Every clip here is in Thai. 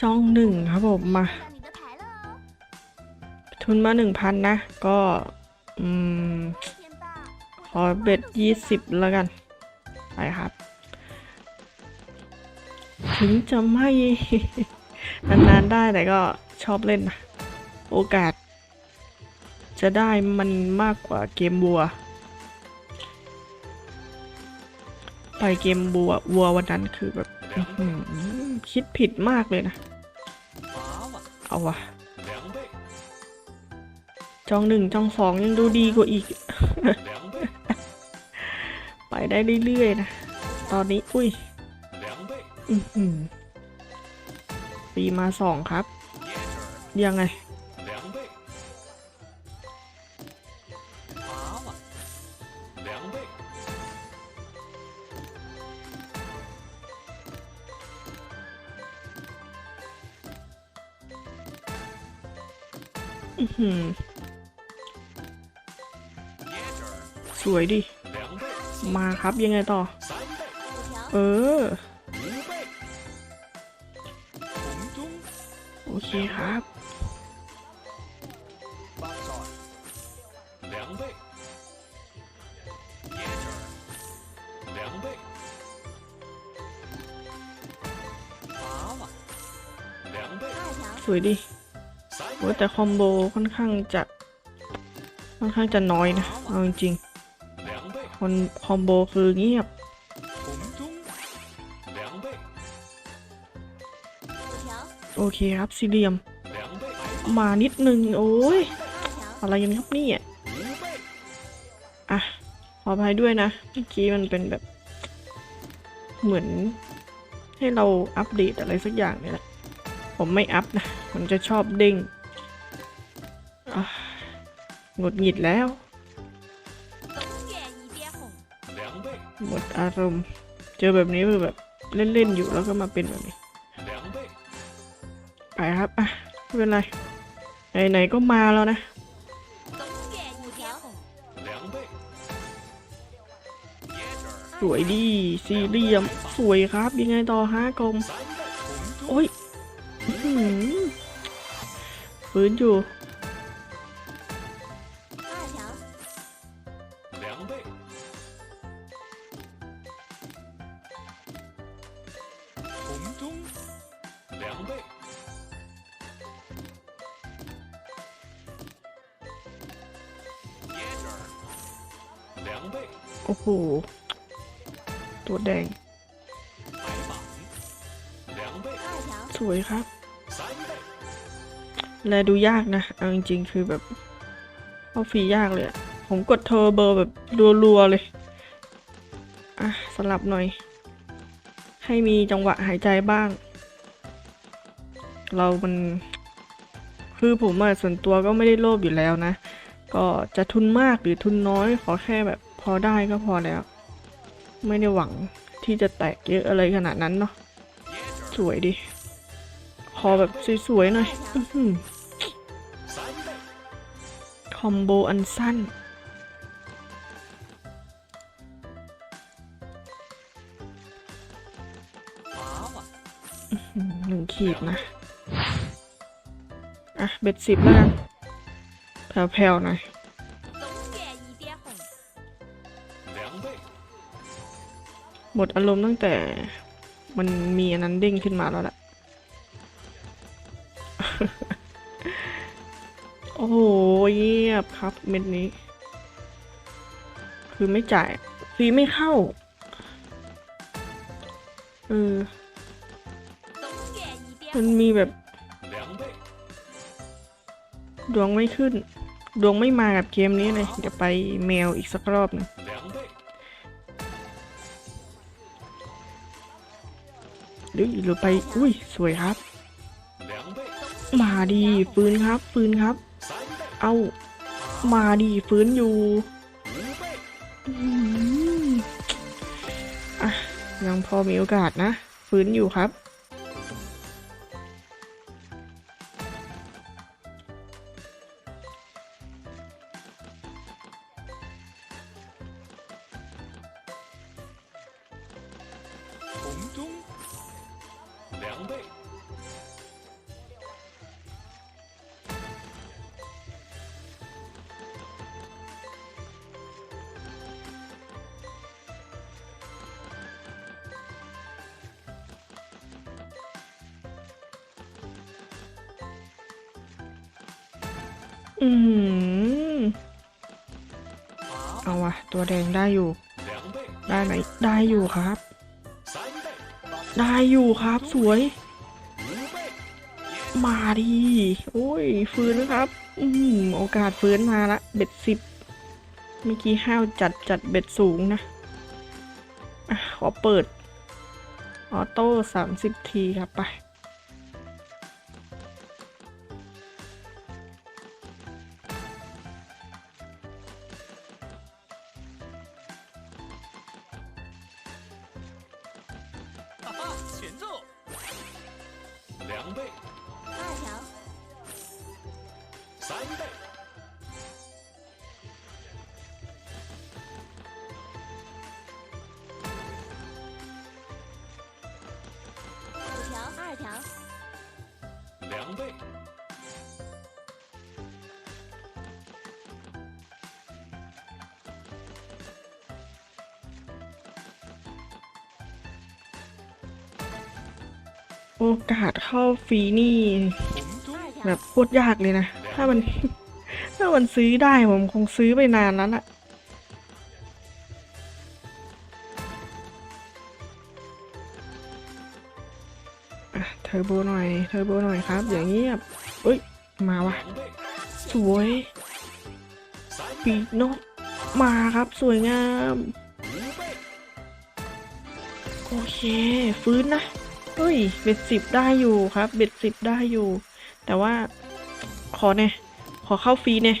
ช่องหนึ่งครับผมมาทุนมาหนึ่งพันนะ ก็อืมขอเบ็ดยี่สิบแล้วกัน ไปครับ ถึงจะไม่ นานๆได้แต่ก็ชอบเล่นนะโอกาส จะได้มันมากกว่าเกมบัว ไปเกมบัววัววันนั้นคือแบบ คิดผิดมากเลยนะ เอาวะจองหนึ่งจองสองยังดูดีกว่าอีก ไปได้เรื่อยๆนะ ตอนนี้ อุ้ยปีมาสองครับ ยังไง สวยดิ มาครับยังไงต่อ เออ โอเคครับสวยดิ ว่าแต่คอมโบค่อนข้างจะค่อนข้างจะน้อยนะ เอาจริงๆคนคอมโบคือเงียบโอเคครับสี่เหลี่ยม มานิดนึง โอ้ย อะไรยังครับนี่อะอะขออภัยด้วยนะเมื่อกี้มันเป็นแบบ เหมือน ให้เราอัปเดตอะไรสักอย่างเนี่ยแหละ ผมไม่อัพนะ มันจะชอบเด้ง หงุดหงิดแล้ว หมดอารมณ์ เจอแบบนี้คือแบบเล่นๆอยู่แล้วก็มาเป็นแบบนี้ ไปครับ อะ ไม่เป็นไร ไหนๆก็มาแล้วนะสวยดีสี่เหลี่ยม สวยครับ ยังไงต่อฮะกลมโอ้ยฟื้นอยู่ 红中两倍，椰汁两倍， โอ้โห ตัวแดง 白板两倍，二条， สวยครับ 三倍， แลดูยากนะ เอาจริงๆ คือแบบเข้าฟรียากเลยอะผมกดเทอร์เบอร์แบบรัวๆเลย อ่ะ สลับหน่อย ให้มีจังหวะหายใจบ้าง เรามัน คือผมอะส่วนตัวก็ไม่ได้โลภอยู่แล้วนะ ก็จะทุนมากหรือทุนน้อย ขอแค่แบบพอได้ก็พอแล้ว ไม่ได้หวังที่จะแตกเยอะอะไรขนาดนั้นเนาะสวยดิขอแบบสวยๆหน่อย，คอมโบอันสั้น หนึ่งขีดนะ อะ เบ็ดสิบแล้วกันแผ่วๆหน่อยหมดอารมณ์ตั้งแต่มันมีอันนั้นเด้งขึ้นมาแล้วแหละ โอ้โหเยียบครับเม็ดนี้ คือไม่จ่ายฟีไม่เข้า เออ มันมีแบบ ดวงไม่ขึ้น ดวงไม่มากับเกมนี้เลย เดี๋ยวไปแมวอีกสักรอบนึงหรือหรืไป อุ้ย สวยครับ มาดีฟื้นครับ ฟื้นครับ เอา มาดีฟื้นอยู่อะยังพอมีโอกาสนะ ฟื้นอยู่ครับ ด้อืม เอาวะ ตัวแดงได้อยู่ ได้ไหมได้อยู่ครับ ได้อยู่ครับสวย，มาดีโอ้ยฟื้นนะครับ อืมโอกาสฟื้นมาละ เบ็ดสิบเมื่อกี้ห้าวจัดจัดเบ็ดสูงนะอะขอเปิด ออโต้สามสิบทีครับไป 两倍，二条，三倍， โอกาสเข้าฟรีนี่ แบบโคตรยากเลยนะ ถ้ามัน ถ้ามันซื้อได้ผมคงซื้อไปนานแล้วล่ะเทอร์โบหน่อย เทอร์โบหน่อยครับ อย่างเงียบเอ้ย มาวะสวยปีนกมาครับสวยงาม โอเค ฟื้นนะ เฮ้ย เบ็ดสิบได้อยู่ครับ เบ็ดสิบได้อยู่ แต่ว่าขอเน่ขอเข้าฟรีเน่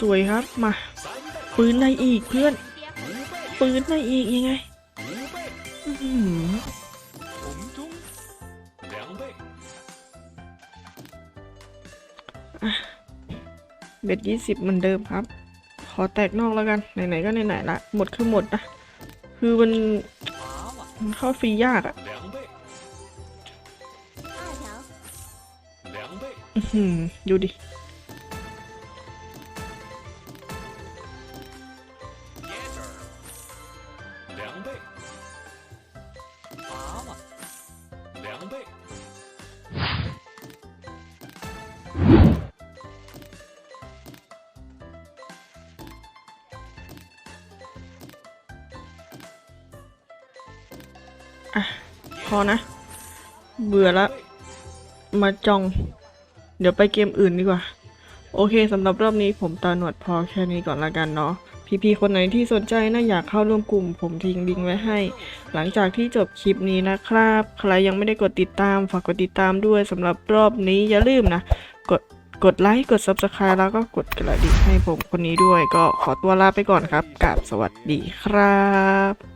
สวยครับมา ปืนในอีกเพื่อน ปืนในอีกยังไง เบ็ดยี่สิบเหมือนเดิมครับ ขอแตกนอกแล้วกัน ไหนๆก็ไหนๆละหมดคือหมดนะ คือมันมันเข้าฟรียากอะดูดิ พอนะ เบื่อละ มาจอง เดี๋ยวไปเกมอื่นดีกว่า โอเคสำหรับรอบนี้ผมตาหนวดพอแค่นี้ก่อนละกันเนาะพี่ๆคนไหนที่สนใจนะอยากเข้าร่วมกลุ่ม ผมทิ้งลิงก์ไว้ให้ หลังจากที่จบคลิปนี้นะครับ ใครยังไม่ได้กดติดตาม ฝากกดติดตามด้วยสำหรับรอบนี้อย่าลืมนะ กดกดไลค์ กด Subscribe แล้วก็กดกระดิ่งให้ผมคนนี้ด้วย ก็ขอตัวลาไปก่อนครับกราบสวัสดีครับ